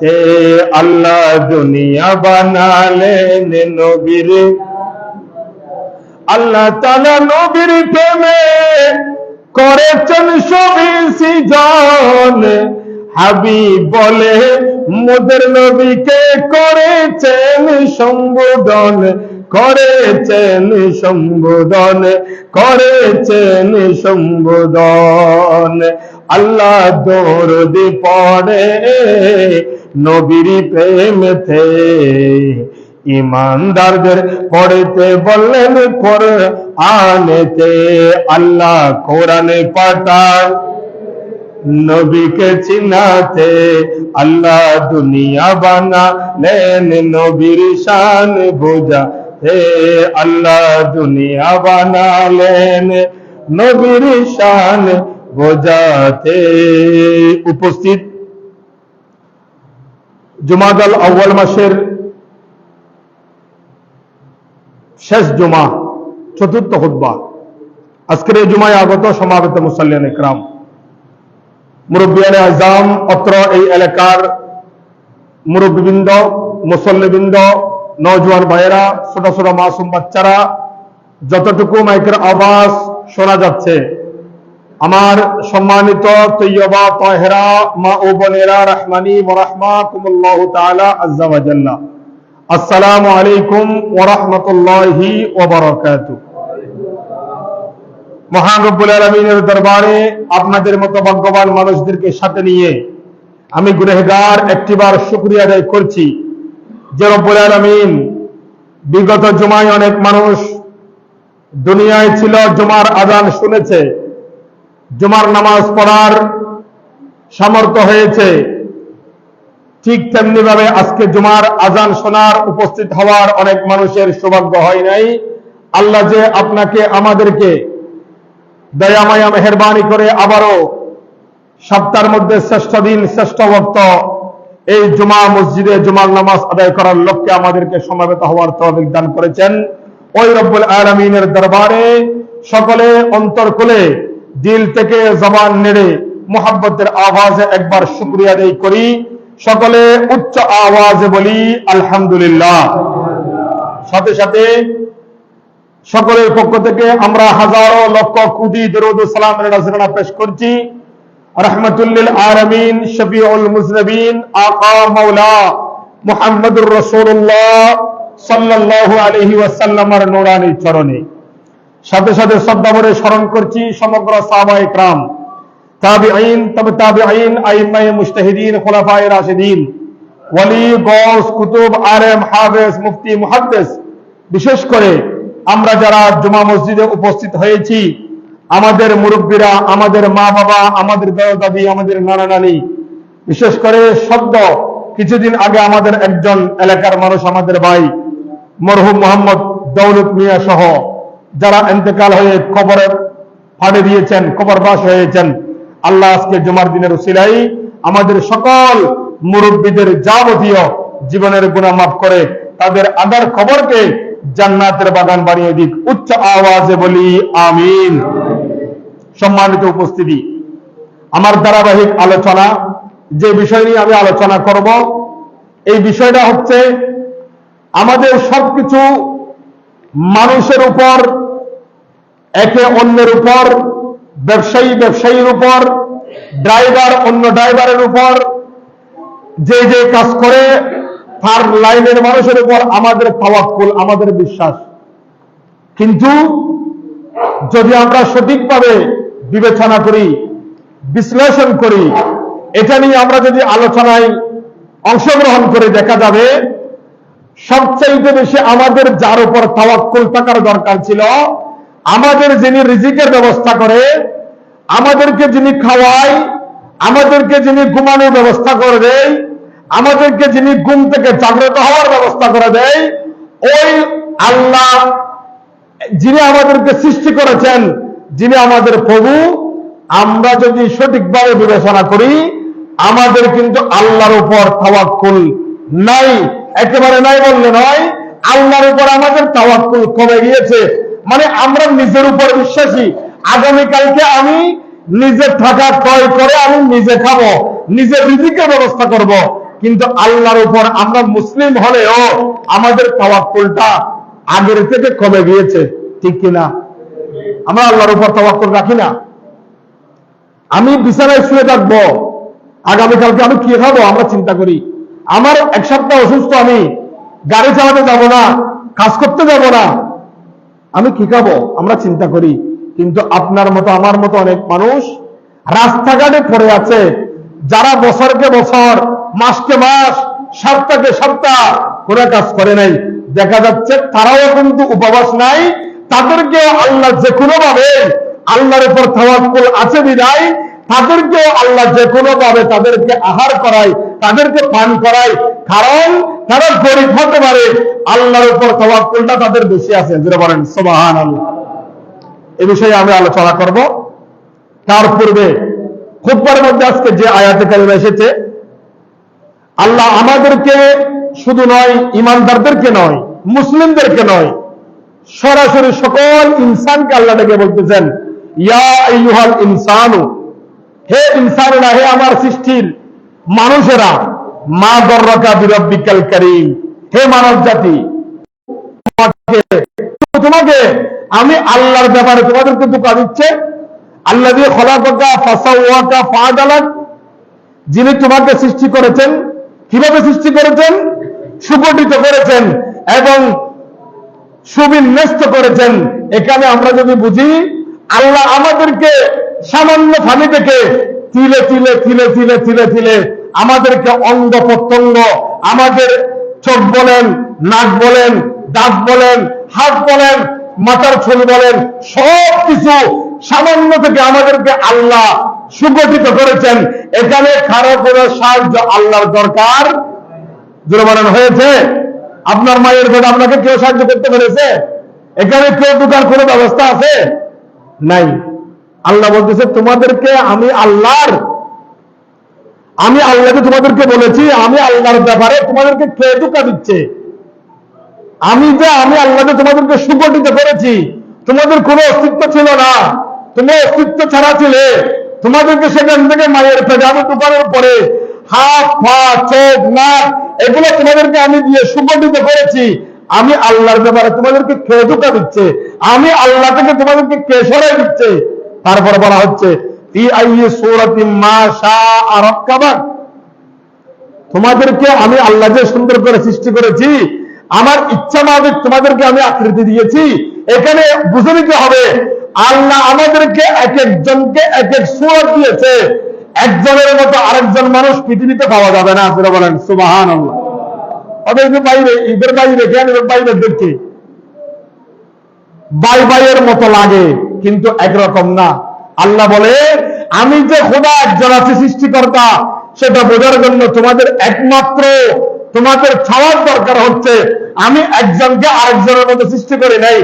তে আল্লাহ দুনিয়া বানালেন নবীর। আল্লাহ তালা নবীর প্রেমে করেছেন সবই সৃজন। হাবিব বলে, মোদের নবীকে করেছেন সম্বোধন করেছেন সম্বোধন করেছেন সম্বোধন। আল্লাহ দৌড় পড়ে নবীর প্রেমতে ইমানদারদের পড়তে বললেন, পর আনেতে আল্লাহ কোরআনে পাঠান। নবীকে চিনাতে আল্লাহ দুনিয়া বানা লেন নবীর শান বোঝা হে আল্লাহ দুনিয়া বানালেন। নবীর শান বোঝাতে উপস্থিত জুমাদাল আউ্বাল মাসের শেষ জুমা, চতুর্থ খুতবা। আজকের এই জুমায় আগত সমাবেত মুসাল্লিয়ান ইকরাম। মুরব্বিয়ানে আজাম, অত্র এই এলাকার মুরব্বীবৃন্দ, মুসল্লিবৃন্দ নওজোয়ান ভাইয়েরা, ছোট ছোট মাসুম বাচ্চারা, যতটুকু মাইকের আওয়াজ শোনা যাচ্ছে আমার সম্মানিত তৈয়বা তহেরা মা ও বোনেরা রহমানি ওরহমা কুমুল্লাহ তাআলা আজ্জা ওয়াজাল্লাহ আসসালামু আলাইকুম ওয়া রাহমাতুল্লাহি ওয়া বারাকাতুহু। মহান আলমিনের দরবারে আপনাদের মতো ভাগ্যবান মানুষদেরকে সাথে নিয়ে আমি গুনেহগার একটিবার শুক্রিয়া আদায় করছি যে রব্বুল আলমিন বিগত জুমায় অনেক মানুষ দুনিয়ায় ছিল, জুমার আজান শুনেছে। জুমার নামাজ পড়ার সামর্থ্য হয়েছে। ঠিক তেমনি ভাবে আজকে জুমার আজান শোনার উপস্থিত হওয়ার অনেক মানুষের সৌভাগ্য হয় নাই। আল্লাহ যে আপনাকে আমাদেরকে দয়ামায়া মেহরবানি করে আবারও সপ্তাহের মধ্যে শ্রেষ্ঠ দিন, শ্রেষ্ঠ ভক্ত এই জুমা মসজিদে জুমার নামাজ আদায় করার লক্ষ্যে আমাদেরকে সমাবেত হওয়ার তহবিক দান করেছেন। ওই রব্বুল আলমিনের দরবারে সকলে অন্তর দিল থেকে জবান নেড়ে মোহাব্বতের আওয়াজে একবার শুক্রিয়া আদায় করি। সকলে উচ্চ আওয়াজে বলি, আলহামদুলিল্লাহ। সাথে সাথে সকলের পক্ষ থেকে আমরা হাজারো লক্ষ কোটি দরুদ সালামের পেশ করছি। রহমতুল্লিল আলমিন, শফিউল মুজনবিন, আকা মাওলা মুহাম্মদুর রাসূলুল্লাহ সাল্লাল্লাহু আলাইহি ওয়াসাল্লামের নূরানী চরণে। সাথে সাথে শ্রদ্ধাভরে স্মরণ করছি সমগ্র সাহাবা ইকরাম। তাবিঈন, তবে তাবিঈন, আইম্মায়ে মুজতাহিদিন, খুলাফায়ে রাশিদিন। ওয়ালি গৌস কুতুব, আলেম, হাফেজ, মুফতি, মুহাদ্দিস। বিশেষ করে আমরা যারা জুমা মসজিদে উপস্থিত হয়েছি, আমাদের মুরব্বীরা, আমাদের মা বাবা আমাদের দাদি আমাদের নানা নানি বিশেষ করে শব্দ কিছুদিন আগে আমাদের একজন এলাকার মানুষ, আমাদের ভাই, মরহুম মোহাম্মদ দৌলত মিয়া সহ যারা এতেকাল হয়ে কবরের ফাড়ে দিয়েছেন, কবর বাস হয়েছেন, আল্লাহ আজকে জুমার দিনের উসিলাই আমাদের সকল মুরব্বীদের যাবতীয় জীবনের গুণা মাফ করে তাদের আদার খবরকে জান্নাতের বাগান বানিয়ে দিক। উচ্চ আওয়াজে বলি, আমিন। সম্মানিত উপস্থিতি, আমার ধারাবাহিক আলোচনা, যে বিষয় নিয়ে আমি আলোচনা করব, এই বিষয়টা হচ্ছে আমাদের সবকিছু মানুষের উপর, একে অন্যের উপর, ব্যবসায়ী ব্যবসায়ীর উপর, ড্রাইভার অন্য ড্রাইভারের উপর, যে যে কাজ করে, তার লাইনের মানুষের উপর আমাদের তাওয়াক্কুল, আমাদের বিশ্বাস। কিন্তু যদি আমরা সঠিকভাবে বিবেচনা করি, বিশ্লেষণ করি, এটা নিয়ে আমরা যদি আলোচনায় অংশগ্রহণ করে দেখা যাবে সবচাইতে বেশি আমাদের যার উপর তাওয়াক্কুল থাকার দরকার ছিল, আমাদের যিনি রিজিকের ব্যবস্থা করে, আমাদেরকে যিনি খাওয়ায়, আমাদেরকে যিনি ঘুমানোর ব্যবস্থা করে দেয়, আমাদেরকে যিনি ঘুম থেকে জাগ্রত হওয়ার ব্যবস্থা করে দেয়, ওই আল্লাহ যিনি আমাদেরকে সৃষ্টি করেছেন, যিনি আমাদের প্রভু, আমরা যদি সঠিকভাবে বিবেচনা করি, আমাদের কিন্তু আল্লাহর উপর তাওয়াক্কুল নাই, একেবারে নাই বললে নয়, আল্লাহর উপর আমাদের তাওয়াক্কুল কমে গিয়েছে। মানে আমরা নিজের উপর বিশ্বাসী। আগামীকালকে আমি নিজে থাকা ক্রয় করে আমি নিজে খাব, নিজে রিজিকের ব্যবস্থা করব। কিন্তু আল্লাহর উপর আমরা মুসলিম হলেও আমাদের তাওয়াক্কুলটা আগের থেকে কমে গিয়েছে। ঠিক কিনা? আমরা আল্লাহর উপর তাওয়াক্কুল রাখি না। আমি বিছানায় শুয়ে থাকব। আগামীকালকে আমি কি খাব? আমরা চিন্তা করি। আমার এক সপ্তাহ অসুস্থ, আমি গাড়ি চালাতে যাব না, কাজ করতে যাব না, আমি কি খাব? আমরা চিন্তা করি। কিন্তু আপনার মতো, আমার মতো অনেক মানুষ রাস্তাঘাটে পড়ে আছে। যারা বছরকে বছর, মাসকে মাস, সপ্তাহকে সপ্তাহ কোনো কাজ করে নাই। দেখা যাচ্ছে তারাও কিন্তু উপবাস নাই। তাদেরকে আল্লাহ যে কোনো ভাবে আল্লাহর উপর তাওয়াক্কুল আছে বিদায় তাদেরকে আল্লাহ যে কোনো ভাবে তাদেরকে আহার করায়। তাদেরকে পান করায়, কারণ তারা গরিব হতে পারে। আল্লাহর উপর তাওয়াক্কুলটা তাদের বেশি আছে। যেটা বলেন সুবহান আল্লাহ এ বিষয়ে আমি আলোচনা করব। তার পূর্বে খুববার মধ্যে আজকে যে আয়াতে কালিমা এসেছে, আল্লাহ আমাদেরকে শুধু নয়, ইমানদারদেরকে নয়, মুসলিমদেরকে নয়, সরাসরি সকল ইনসানকে আল্লাহ ডেকে বলতেছেন, ইয়া ইনসানু, হে ইনসানেরা, হে আমার সৃষ্টির মানুষেরা, মা দর্রকা বিরব্বিকাল করিম। হে মানব জাতি, তোমাকে আমি আল্লাহর ব্যাপারে তোমাদেরকে ধোকা দিচ্ছে। আল্লাহ দিয়ে খলাকা ফাসাওয়াকা ফাদালাক যিনি তোমাকে সৃষ্টি করেছেন, কীভাবে সৃষ্টি করেছেন? সুগঠিত করেছেন এবং সুবিন্যস্ত করেছেন। এখানে আমরা যদি বুঝি, আল্লাহ আমাদেরকে সামান্য ফানি থেকে তিলে তিলে তিলে তিলে তিলে তিলে আমাদেরকে অঙ্গ প্রত্যঙ্গ, আমাদের চোখ বলেন, নাক বলেন, দাঁত বলেন, হাত বলেন, মাথার ছুল বলেন সব কিছু সামান্য থেকে আমাদেরকে আল্লাহ সুগঠিত করেছেন। এখানে কারও কোনো সাহায্য আল্লাহর দরকার? জোরে হয়েছে? আপনার মায়ের পেটে আপনাকে কেউ সাহায্য করতে পেরেছে? এখানে কেউ ঢুকার কোনো ব্যবস্থা আছে? নাই। আল্লাহ বলতেছে, তোমাদেরকে আমি আল্লাহর আমি আল্লাহকে তোমাদেরকে বলেছি, আমি আল্লাহর ব্যাপারে তোমাদেরকে কে ধোকা দিচ্ছে? আমি যে আমি আল্লাহকে তোমাদেরকে সুগঠিত করেছি, তোমাদের কোনো অস্তিত্ব ছিল না। তোমার অস্তিত্ব ছাড়া ছিলে। তোমাদেরকে সেখান থেকে মায়ের পেটে আমি দোকানের পরে হাত, পা, চোখ, নাক, এগুলো তোমাদেরকে আমি দিয়ে সুগঠিত করেছি। আমি আল্লাহর ব্যাপারে তোমাদেরকে কে ধোকা দিচ্ছে? আমি আল্লাহ থেকে তোমাদেরকে কে সরাই দিচ্ছে? তারপরে বলা হচ্ছে তোমাদেরকে আমি আল্লাহ যে সুন্দর করে সৃষ্টি করেছি, আমার ইচ্ছা মাফিক তোমাদেরকে আমি আকৃতি দিয়েছি। এখানে বুঝে নিতে হবে, আল্লাহ আমাদেরকে এক একজনকে এক এক সুরত দিয়েছে। একজনের মতো আরেকজন মানুষ পৃথিবীতে পাওয়া যাবে না, আপনারা বলেন সুবাহান আল্লাহ বাইরে ঈদের বাইরে বাইরে দেখছি বাই বাইয়ের মতো লাগে। কিন্তু একরকম না। আল্লাহ বলে, আমি যে খোদা একজন আছে সৃষ্টিকর্তা, সেটা বোঝার জন্য তোমাদের একমাত্র, তোমাদের ছাওয়ার দরকার হচ্ছে, আমি একজনকে আরেকজনের মধ্যে সৃষ্টি করি নাই।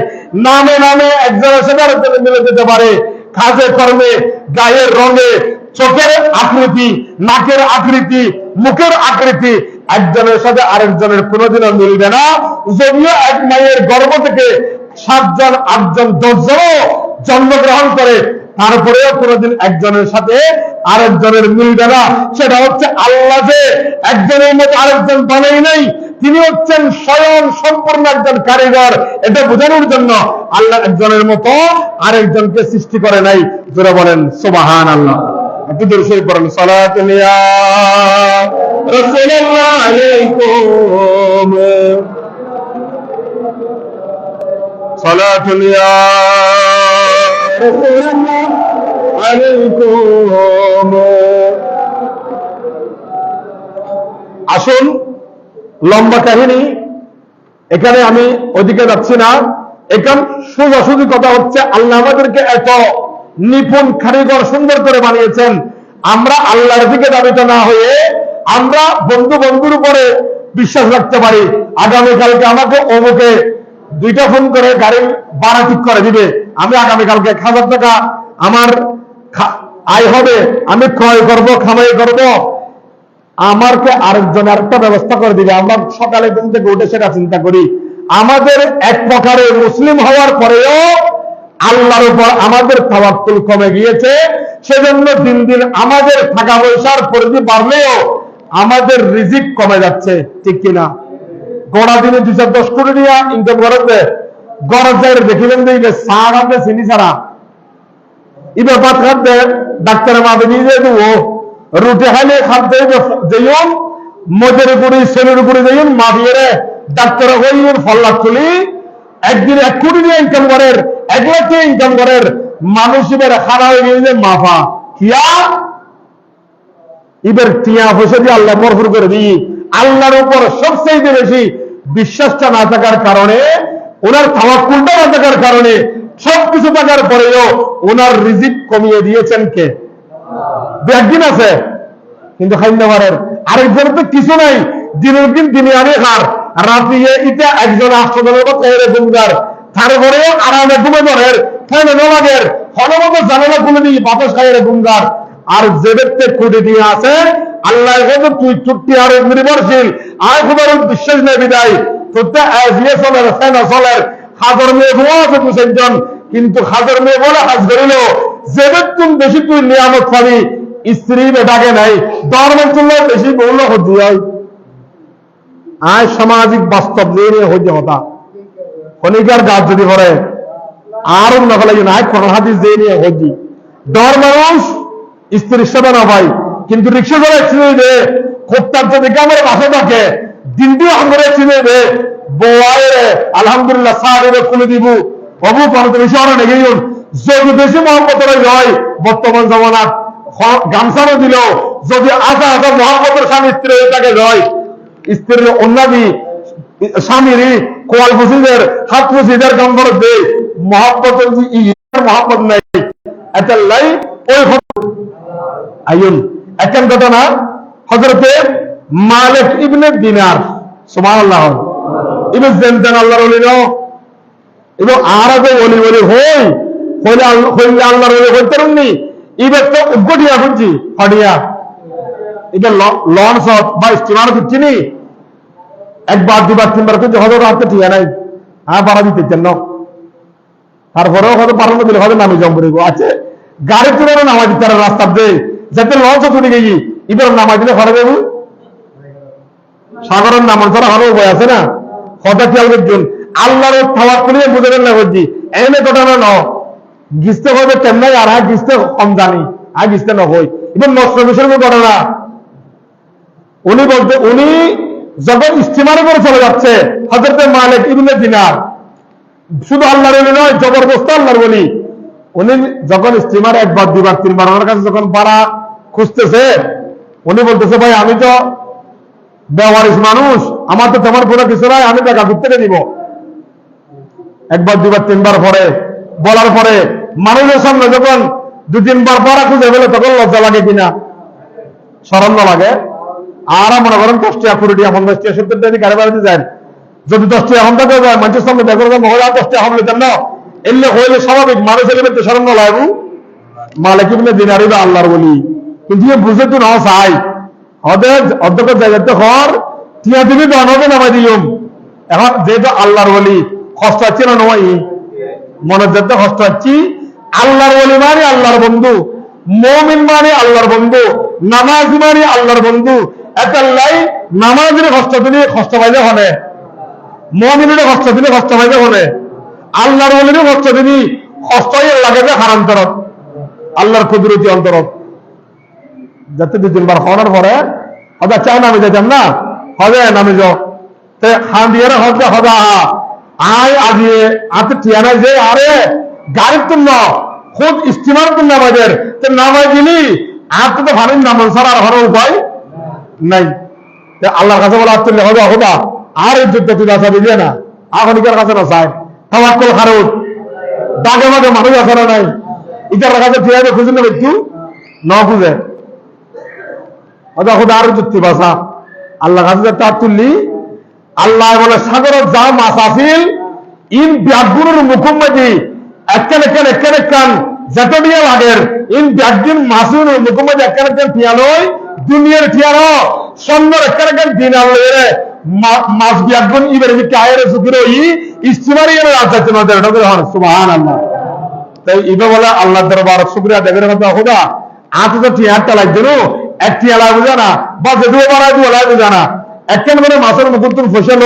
নামে নামে একজনের সাথে আরেকজনের মিলে যেতে পারে। কাজে কর্মে, গায়ের রঙে, চোখের আকৃতি, নাকের আকৃতি, মুখের আকৃতি, একজনের সাথে আরেকজনের কোনোদিনও মিলবে না। যদিও এক মায়ের গর্ভ থেকে সাতজন, আটজন, দশজনও জন্মগ্রহণ করে, তারপরেও কোনোদিন একজনের সাথে আরেকজনের মিলবে না। সেটা হচ্ছে আল্লাহ যে একজনের মতো আরেকজন বানাই নাই, তিনি হচ্ছেন স্বয়ং সম্পূর্ণ একজন কারিগর। এটা বোঝানোর জন্য আল্লাহ একজনের মতো আরেকজনকে সৃষ্টি করে নাই। যারা বলেন সোবাহান আল্লাহ একটু দূর শরীফ পড়েন, সালাত নিয়া রাসূলুল্লাহ আসুন, লম্বা কাহিনী। এখানে আমি ওদিকে যাচ্ছি না। এখান সোজাসুজি কথা হচ্ছে, আল্লাহ আমাদেরকে এত নিপুণ কারিগর সুন্দর করে বানিয়েছেন। আমরা আল্লাহর দিকে দাবিত না হয়ে আমরা বন্ধু বন্ধুর উপরে বিশ্বাস রাখতে পারি। আগামীকালকে আমাকে অমুকে দুইটা ফোন করে, গাড়ি ভাড়া ঠিক করে দিবে। আমি আগামীকালকে এক হাজার টাকা আমার আয় হবে, আমি ক্রয় করব, খামাই করব। আমারকে আরেকজন আরেকটা ব্যবস্থা করে দিবে। আমরা সকালে ঘুম থেকে উঠে সেটা চিন্তা করি। আমাদের এক প্রকারে মুসলিম হওয়ার পরেও আল্লাহর উপর আমাদের তাওয়াক্কুল কমে গিয়েছে। সেজন্য দিন দিন আমাদের টাকা পয়সার পরিধি বাড়লেও আমাদের রিজিক কমে যাচ্ছে, ঠিক কিনা? গড়া দিনে দুই চার দশ কোটি টাকা ইনকাম করাতে গড়ার জায়গায় দেখিবেন যে সার আপনি চিনি ছাড়া। ইবে ভাত খাদ্যে ডাক্তারের মাঝে নিয়ে যায় ও রুটি খাইলে খাদ্যে যেইন মজের উপরে, সেলের উপরে যেইন মাফিয়ে ডাক্তার হইন ফল্লা তুলি একদিন এক কোটি দিয়ে ইনকাম করেন এক লাখ দিয়ে ইনকাম করেন মানুষ এবার খারাপ হয়ে গেছে, মাফা। কিয়া এবার টিয়া পয়সা দিয়ে আল্লাহ মরফুর করে দিই। আল্লাহর উপর সবচেয়ে বেশি বিশ্বাসটা না থাকার কারণে, ওনার তাওয়াক্কুলটা না থাকার কারণে সবকিছু থাকার পরেও ওনার রিজিক কমিয়ে দিয়েছেন কে? একদিন আছে, কিন্তু পারেন আরেকজন তো কিছু নাই, দিনের দিন দিনে আনে খার রাত্রিয়ে ইটা একজন মতো এর গুমগার তারপরেও আরামে ঘুমে ধরের ফেনে নলাগের হলমতো জানালা খুলে দিয়ে বাতাস খাইয়ের গুমগার আর যে ব্যক্তি কোটি দিয়ে আছে আল্লাহ হয়তো তুই চুক্তি আর নির্ভরশীল। আর বিশ্বাস নেই বিদায়। তোরটা চলের ফেনা চলের। হাজার মেয়ে আছে কিন্তু হাজার মেয়ে বলে হাজ ধরিল ব্যক্তি বেশি তুই নিয়ামত পাবি, স্ত্রী বেটাকে নাই। ধর্মের জন্য বেশি বললে হতে হয়। সামাজিক বাস্তব নিয়ে হইতে হতা। খনিকার গাছ যদি করে আর ফলে নাই কোন হাদিস দিয়ে নিয়ে হইতি। ডর মানুষ স্ত্রীর সেবা না পাই কিন্তু রিক্সা করে চিনে দে খোপ্তার যদি আমার বাসা থাকে। দিন দিয়ে আমরা চিনে দে বউয়ের আলহামদুলিল্লাহ সাহেব খুলে দিব। অবু পারতে বেশি অনেক নেগেই যদি বেশি মহব্বতের হয় বর্তমান জমানার গামছানো দিল যদি আধা আধা মহব্বতের স্বামী স্ত্রী তাকে হয়, স্ত্রীর অন্যাদি স্বামীরই কোয়াল ফুসিদের হাত ফুসিদের কাম করে দে মহাব্বতের মহাব্বত নাই এটা লাই, ওই আইন একখান ঘটনা হজরতে মালিক ইবনে দিনার, সুবহানাল্লাহ। ইবে জেনতেন আল্লাহর ন? এবং আর আগে ওলি ওলি হই। হইলে আল্লাহ- হইলে আল্লাহর ওলি হইতে রুমনি ইবে তো উদ্গটিয়া খুঁজছি হডিয়া এটা লঞ্চ বা স্টিমার খুঁজছি নি একবার, দুবার, তিনবার কিন্তু হজর হাতে ঠিক নাই। হ্যাঁ বাড়া দিতে চান তারপরেও হয়তো পাঠানো দিলে হবে, নামে জম আছে গাড়ি তুলে নামাই দিতে পারে রাস্তা দিয়ে। যাতে লঞ্চ তুলে গেছি এবার নামাই দিলে ঘরে দেবো সাগরের নাম ছাড়া ভালো উপায় আছে না? কথা খেয়াল করছেন আল্লাহর থাওয়া করিয়ে বুঝাবেন না করছি এনে ঘটনা ন গিস্তে হবে কেমন আর হ্যাঁ গিস্তে কম জানি আর গিস্তে ন হই এবার নষ্ট বিষয়ের ঘটনা উনি বলতে, উনি যখন স্টিমারে করে চলে যাচ্ছে হজরতে মালিক ইবনে দিনার। শুধু আল্লাহর নয়, জবরদস্ত আল্লাহর বলি উনি যখন স্টিমার একবার দুবার তিনবার ওনার কাছে যখন পাড়া খুঁজতেছে, উনি বলতেছে, ভাই, আমি তো ব্যবহারিস মানুষ, আমার তো তোমার কোনো কিছু নাই, আমি টাকা ঘুরতে দিব। একবার দুবার তিনবার পরে, বলার পরে মানুষের সামনে যখন দু তিনবার পড়া খুঁজে ফেলে, তখন লজ্জা লাগে কিনা? স্মরণ লাগে। আর মনে করেন, দশটি কুড়ি টাকা পঞ্চাশ টাকা সত্তর টাকা দিয়ে গাড়ি বাড়িতে যান যদি দশটি এখন থেকে যায় মানুষের সামনে দেখো মহিলা দশটি এখন লেতেন না? এলে হইলে স্বাভাবিক মানুষের মধ্যে স্মরণ লাগু মালিক দিনারি বা আল্লাহর বলি কিন্তু বুঝে তো না চাই ওদের অধ্যক্ষ জায়গাতে হর টিয়া দিবি তো অনবে নামাই দিয়ম। এখন যেহেতু আল্লাহর বলি কষ্ট হচ্ছে না নয়? মনের যাতে কষ্ট হচ্ছি। আল্লাহর বলি মানে আল্লাহর বন্ধু। মমিন মানে আল্লাহর বন্ধু। নামাজ মানে আল্লাহর বন্ধু। এতাল্লাই নামাজের কষ্ট দিলে কষ্ট পাইলে হনে। মমিনের কষ্ট দিলে কষ্ট পাইলে হনে। আল্লাহর বলির কষ্ট দিলি কষ্টই লাগে যে হারান্তরত আল্লাহর কুদরতি অন্তরত যাতে দু তিনবার হওয়ার পরে হদা চাও নামে যেতাম না? হবে নামে যাও। তে খান দিয়ে হজা। হদা আয় আজিয়ে আতে টিয়ানা যে, আরে গাড়ির না খুদ স্টিমার তুম নামাজের তে নামাই দিলি, আর তো তো ভালো নামন আর হওয়ার উপায় নাই। আল্লাহর কাছে বলা তুললে হদা হদা আর এই যুদ্ধ তুই আসা দিলে না আখনিকার কাছে না চায় তাওয়াক্কুল খারুত দাগে মাগে মানুষ না নাই? ইটার কাছে টিয়াবে খুঁজে নেবে ন খুঁজে। আরও যুক্তি বাসা আল্লাহ কাছে তার তুললি আল্লাহ বলে যা মাছ আসিল ইন ব্যাগুনের মুখম্মদি একখান একখান একখান একখান যত লাগের ইন ব্যাগদিন মাসুর মুখম্মদি একখান একখান ঠিয়ালই দুনিয়ার ঠিয়ানো সন্ধ্যর একখান একখান দিন মাছ ব্যাগুন ইবের আয়ের সুখির ই ইস্তিমারি এর এটা করে হন আল্লাহ তাই ইবে বলে আল্লাহ দরবার শুকরিয়া দেবের কথা খোদা। আজ তো বুঝে না, বা যে দুটো বাড়ায় দু এলাকা বুঝে না। একখান মানে মাছের মুকুর তুমি ফসল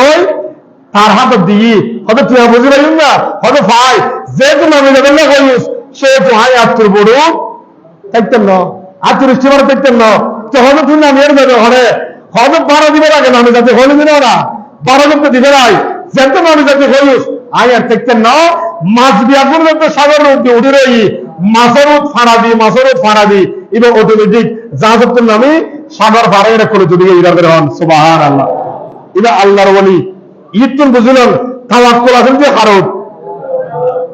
তার হাতে দিই হয়তো তুই বুঝে পারি না, হয়তো ভাই যেহেতু নামে যাবেন না কইস, সে হাই আত্মর বড়। থাকতেন না আত্মর ইস্টিমার থাকতেন না, তো হয়তো তুই নামিয়ে যাবে ঘরে বারো দিবে আগে নামে যাতে হলে দিবে না। বারো দিবে নাই নামে যাতে থাকতেন না। মাছ সাগর উঠে রই। মাছের ফাড়া দি, মাছের ফাড়া দি। অটোমেটিক নামি সাগর এটা করে হন। আল্লাহ এটা আল্লাহর বলি তো বুঝলেন তাওয়াক্কুল আছেন যে হারত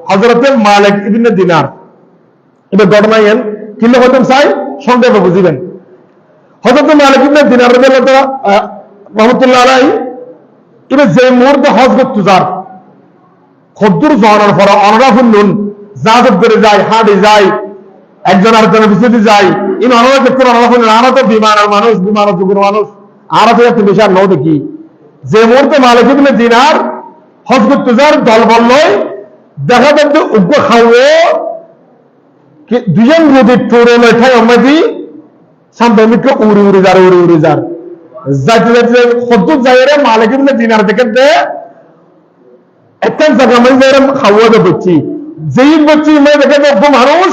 হজরতে মালিক ইবনে দিনার। এটা ঘটনা এন কিলে হতেন চাই, সংক্ষেপে বুঝিবেন। হজরতে মালিক ইবনে দিনার রাদিয়াল্লাহু রহমতুল্লাহ আলাই এটা যে মুহূর্তে হজ করতে যার খদ্দুর জহানোর পর অনরা ফুল্লুন জাহাজত করে যায়, হাটে যায়, একজন আরেকজনের পিছনে যায় ইন অনরা দেখতে অনরা ফুল্লুন আরা তো বিমানের মানুষ বিমানের যুগের মানুষ। আরা তো একটু বেশি আর নও দেখি, যে মুহূর্তে মালিক ইবনে দিনার হজ করতে যার দল বলল দেখা যাচ্ছে উগ্র খাওয়ে দুজন নদীর টোড়ে লেখায় আমাদি সামনে উড়ি উড়ি যার, উড়ি উড়ি যার। যাইতে যাইতে খদ্দুর যাইরে মালিক ইবনে দিনার দেখে দে একটা জায়গা মানে যাইরে খাওয়া দে বচ্চি। যেই বচ্চি মেয়ে দেখে দেখব মানুষ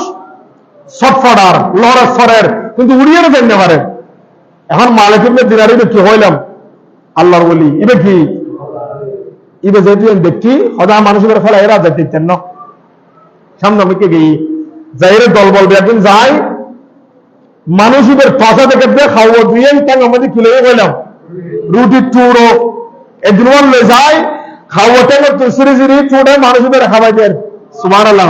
সটফটার লড়া সরের, কিন্তু উড়িয়ে জানতে পারে। এখন মালিক ইবনে দিনার এটা কি হইলাম? আল্লাহর বলি এটা কি? ইবে যেহেতু দেখছি হদা মানুষের ফলে এরা যাইতে ইচ্ছেন সামনে আমি কে গেই যাইরে দল বলবে একদিন যাই মানুষ ইবের পাশা দিয়ে খাওয়া দিয়ে তাই আমাদের কিলে গেলাম রুটি, টুড়ো। একদিন বললে যাই খাওয়া টেনে তুসরি জিরি টুড়ে মানুষ ইবের খাওয়াই দেন সুমার আল্লাহ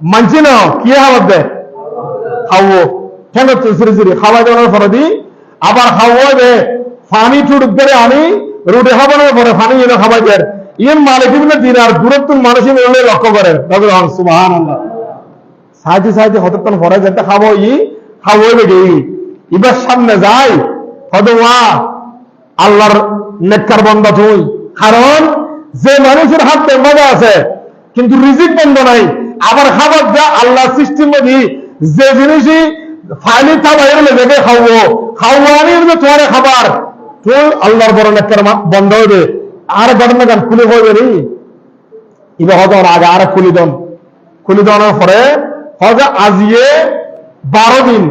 মানছি না, কি খাবার দেয়? খাওয়া। টেনে তুসরি জিরি খাওয়াই দেওয়ার পরে দি, আবার খাওয়া দে পানি টুড়ুক করে আনি, রুটি খাবানোর পরে পানি এনে খাওয়াই দেন ইন মালিক ইবনে দিনার দূরত্ব মানুষ মিললে লক্ষ্য করে আল্লাহ সাহায্য সাহায্য হতক্ষণ পরে যেতে খাব ই খাব বেগে এবার সামনে যাই, হয়তো ওয়া আল্লাহর নেককার বন্ধা তুই। কারণ যে মানুষের হাতে মজা আছে, কিন্তু রিজিক বন্ধ নাই। আবার খাবার যা আল্লাহ সৃষ্টির মধ্যে, যে জিনিসই ফাইলি তা বাইরে লেগে খাওয়াবো খাওয়া আনি তোমার খাবার। তুই আল্লাহর বড় নেককার মা- বন্ধ হইবে। আর ঘটনা গান খুলে হইবে রে এবার হয়তো আগে আর খুলি দন। খুলি দেওয়ার পরে হয়তো আজিয়ে বারো দিন।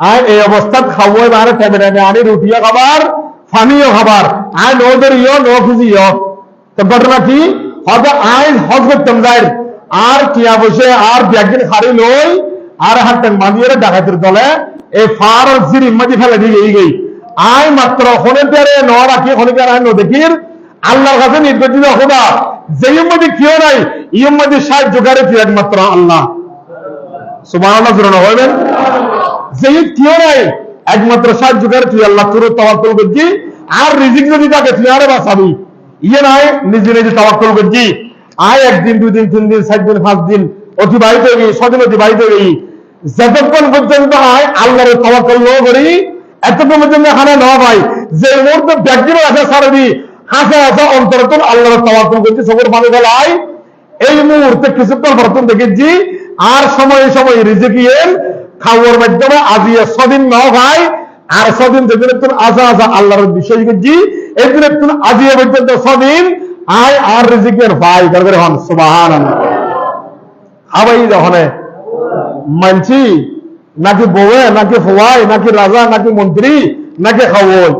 আর এই অবস্থাত খাব এবার আনি রুটিও খাবার ফানিও খাবার আয় নো ধরিও নো খুঁজিও তো ঘটনা কি? হয়তো আইন হজ করতাম যাই আর টিয়া বসে আর ব্যাগদিন খারি লই আর হাতেন মাদিয়ে ডাকাতের দলে এই ফার আর জিরি ফেলে দিয়ে এই গই। আয় মাত্র হনে পেরে ন রাখি হনে পেরে আয় ন দেখির আল্লাহর কাছে নির্দেশিত খোদা। যে মধ্যে কেউ নাই? ইয়ের মধ্যে সাহায্য করে একমাত্র আল্লাহ। তুই আল্লাহ তোর আর রিজিক যদি থাকে তুই আরে বাঁচাবি। ইয়ে নিজে নিজে আয় একদিন দুই দিন তিন দিন সাত দিন পাঁচ দিন অতিবাহিত হয়ে অতিবাহিত হয়ে যতক্ষণ পর্যন্ত হয় আল্লাহর তাওয়াক্কুল ন করি, এতক্ষণ পর্যন্ত এখানে ন ভাই যে মুহূর্তে ব্যক্তির আছে সারবি হাসা হাসা অন্তরতন আল্লাহর তাওয়াক্কুল করছি সবর ফেলায় এই মুহূর্তে কিছুক্ষণ বর্তন দেখেছি আর সময় সময় রিজিকিয়েন খাওয়ার মাধ্যমে আজিয়ে ছদিন ন ভাই আর ছদিন যেদিন একটু আসা আসা আল্লাহর বিষয় করছি একদিন একটু আজিয়ে পর্যন্ত ছদিন আয় আর রিজিকের ভাই, দরকার হন সুবাহান হাবাই যখন মানছি, নাকি বউয়ে, নাকি ফোয়াই নাকি রাজা, নাকি মন্ত্রী, নাকি খাওয়াই,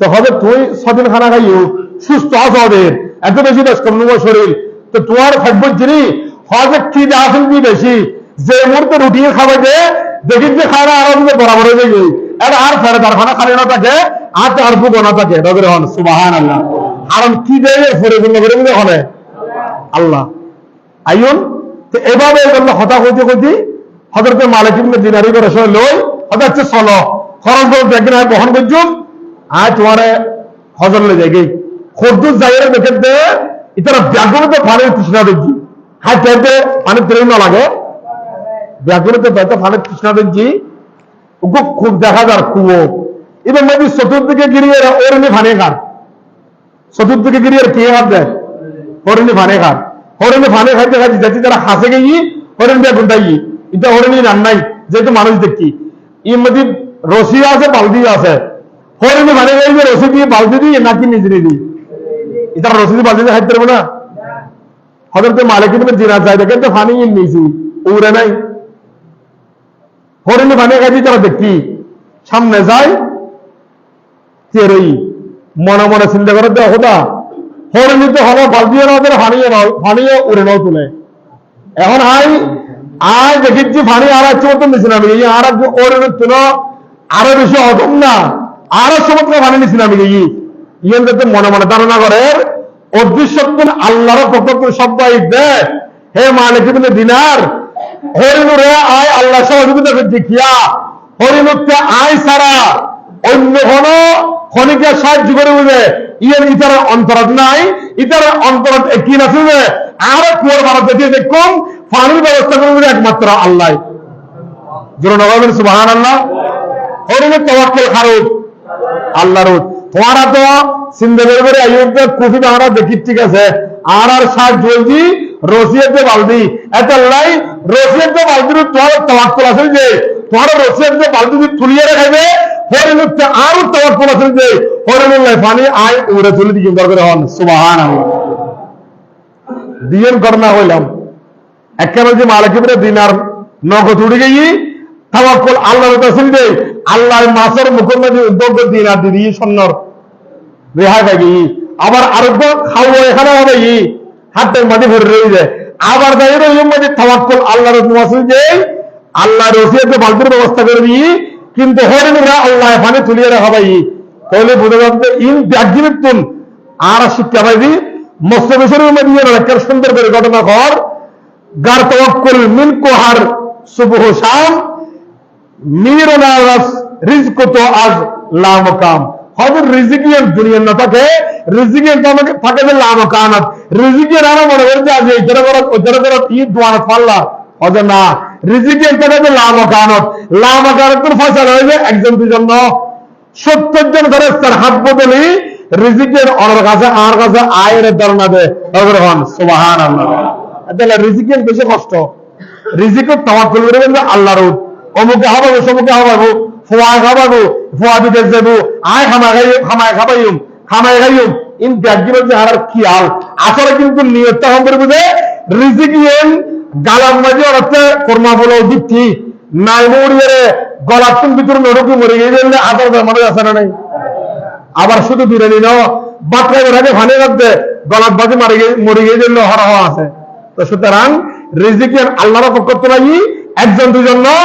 তো হবে তুই ছদিন খানা খাইও, সুস্থ আছো ওদের, এত বেশি নেব শরীর। তো তোমার থাকব যিনি হবে কি আসেন কি বেশি? যে মুহূর্তে রুটি খাবে যে, দেখি যে খানা আরও দিকে বরাবর হয়ে যাবে এটা আর ফেরে তার খালি না থাকে, আর তার ফুকো না থাকে। সুবাহান আল্লাহ কারণ কি দেবে ফেরে পূর্ণ করে হলে আল্লাহ। আইন তো এভাবে এগুলো হতা হইতে হইতে হজরতে মালিক ইবনে দিনারি করে সে লই হঠাৎ চলো খরচ করে দেখেন আর বহন আর তোমার হজর যাই জায়গায় দেখে দে ইতারা ব্যাগুলোতে পানির তৃষ্ণা দেখছি। হাই চাইতে পানির তেল না লাগে। ব্যাগুলোতে হয়তো পানির ওকে খুব দেখা যার কুয়ো। এবার মেবি চতুর্দিকে গিরিয়ে ওরনি ফানে খার চতুর্দিকে গিরিয়ে কে হাত দেয়? হরিণী ফানে খার হরিণী ফানে খাইতে খাইতে যাচ্ছি তারা হাসে গেই, হরিণ বেগুন তাই এটা হরিণী রান্নাই যেহেতু মানুষ দেখি। এর মধ্যে রশি আছে, বালতি আছে। হরিণী এই যে রশি দিয়ে বালতি দিয়ে নাকি নিজে নিজে এটা রশি দিয়ে বালতি দিয়ে হাইতে পারব না? হয়তো মালিক জিনা চাই দেখেন তো ফানি নিয়েছি উড়ে নাই। হরিণী ফানি খাইছি তারা দেখি সামনে যায় তেরোই মনে মনে চিন্তা করে দেওয়া হোদা হরিণী তো হলো, বালতিও না ওদের ফানিও না ফানিও উড়ে নাও তুলে। এখন আই আয় দেখিচ্ছি ফানি আর আছে মতন নিছি না এই আর এক ওর তুল, আরও বেশি হতম না, আরও সমুদ্র ফানি নিছি না ইয়েন যাতে মনে মনে ধারণা করে অদৃশ্য আল্লাহর পক্ষ শব্দ দে হে মালিক ইবনে দিনার হরিণুরে আয়, আল্লাহ সহযোগিতা দেখিয়া। হরিণুরতে আয় ছাড়া অন্য কোন খনিকে সাহায্য করে বুঝে ইয়ের ইতার অন্তরাত নাই ইতার অন্তরাত কি না শুনে আরও কুয়ার ভারত দিয়ে দেখুন পানির ব্যবস্থা করে বুঝে একমাত্র আল্লাহ। জোর নবাবেন সুবাহান আল্লাহ হরিণের তবাক্কেল খারুক আল্লাহর তোমারা তো সিন্ধে বেরবে আইয়ুবকে কুফি আমরা দেখি, ঠিক আছে? আর আর সার জলদি রসিয়াতে বালদি এত লাই রসিয়াতে বালদির তোমার তবাক্কল আছে যে তোমার রসিয়াতে বালদি যদি তুলিয়ে রাখবে হরিণুতে আরও তবাক্কল আছে যে হরিণুল্লাহ পানি আয় উড়ে তুলে দিয়ে দরকার হন সুবাহান আল্লাহ দিয়েন করনা হইলাম। একেবারে যে মালিকের দিনার নগদ উড়ে গিয়ে তাওয়াক্কুল আল্লাহর কাছে দে আল্লাহর মাসের মুখোমুখি উদ্যোগ দিনার দিদি সন্ন্যর। রেহাই পাই আবার আরোগ্য খাওয়া এখানে হবে ই। হাতের মাটি ভরে রয়ে যায়। আবার দাঁড়িয়ে রইল মাঝে তাওয়াক্কুল আল্লাহর মাসে যে আল্লাহ রসিয়াতে বালতির ব্যবস্থা করে দিই। কিন্তু হরিণরা আল্লাহ পানি তুলিয়ে রাখা পাই তাহলে বুঝে যাচ্ছে, ইন ব্যাগজিমিতুন আর শিক্ষা পাইবি মস্তবেশের মধ্যে একটা সুন্দর করে ঘটনা কর গার তওয়াক্কুল মিন কোহার সুবহ শাম। মিরনারাস রিজক তো আজ লামকাম হবে রিজিকিয়ান দুনিয়ার না থাকে আমাকে থাকে আমরা মনে করি ঈদ দোয়ানা পাল্লা। হবে না। থাকে তোর একজন দুজন সত্তর জন ধরে তার হাত বদলি রিজিকের অনার কাছে আর কাছে আয়ের ধারণা দেয় হন সুবাহান তাহলে রিজিকের বেশি কষ্ট। রিজিকের তাওয়াক্কুল করে বলবে আল্লাহর অমুকে হাবাবো সমুকে হাবাবো। ফোয়ায় খাবাবো ফোয়া দিতে যাব আয় খামা খাই খাবাইম খামায় খাইম ইন যে কি হাল আসলে কিন্তু নিয়তটা করে বুঝে রিজিকিয়েন গালাম মাঝে অর্থে কর্মা বলো দিচ্ছি নাই মরিয়ে গলার ভিতরে নরকি মরে গিয়ে আদর মানুষ আছে না নাই আবার শুধু বিরিয়ানি নাও বাটকা বেড়াকে ভানে রাখতে গলার বাজে মারি মরে আছে তো সুতরাং রিজিকের আল্লাহর পক্ষ থেকে একজন দুজন না